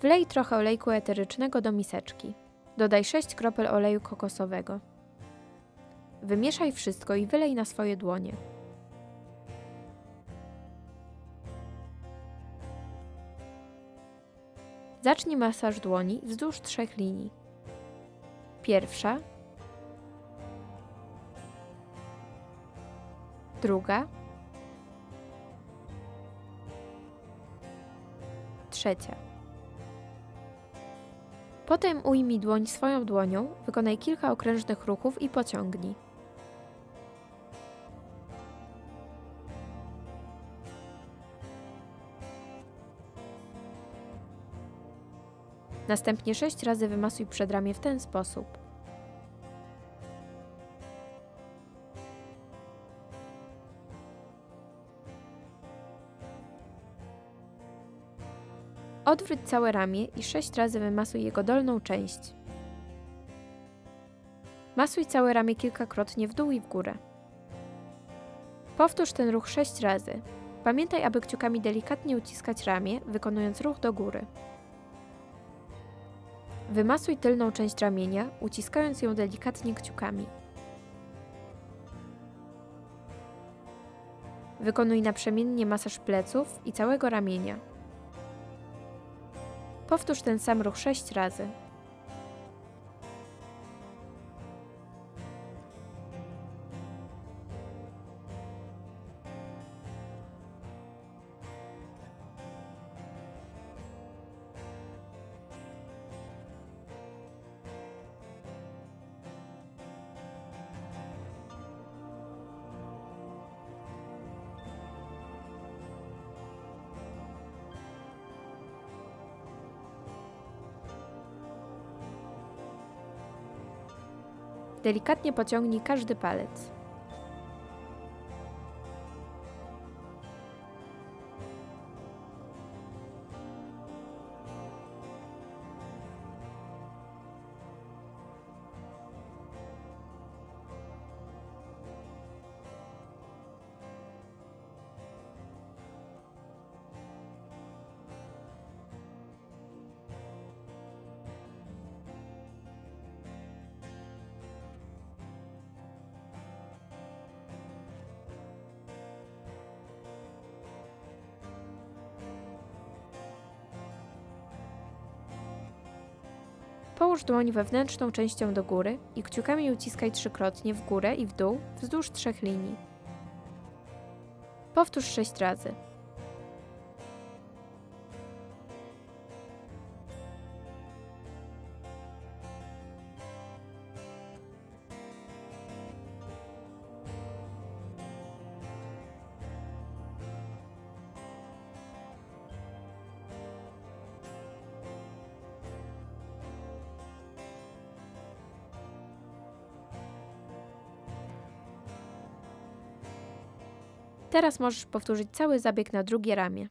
Wlej trochę olejku eterycznego do miseczki. Dodaj 6 kropel oleju kokosowego. Wymieszaj wszystko i wylej na swoje dłonie. Zacznij masaż dłoni wzdłuż trzech linii. Pierwsza, druga, trzecia. Potem ujmij dłoń swoją dłonią, wykonaj kilka okrężnych ruchów i pociągnij. Następnie sześć razy wymasuj przedramię w ten sposób. Odwróć całe ramię i sześć razy wymasuj jego dolną część. Masuj całe ramię kilkakrotnie w dół i w górę. Powtórz ten ruch sześć razy. Pamiętaj, aby kciukami delikatnie uciskać ramię, wykonując ruch do góry. Wymasuj tylną część ramienia, uciskając ją delikatnie kciukami. Wykonuj naprzemiennie masaż pleców i całego ramienia. Powtórz ten sam ruch sześć razy. Delikatnie pociągnij każdy palec. Połóż dłoń wewnętrzną częścią do góry i kciukami uciskaj trzykrotnie w górę i w dół wzdłuż trzech linii. Powtórz sześć razy. Teraz możesz powtórzyć cały zabieg na drugie ramię.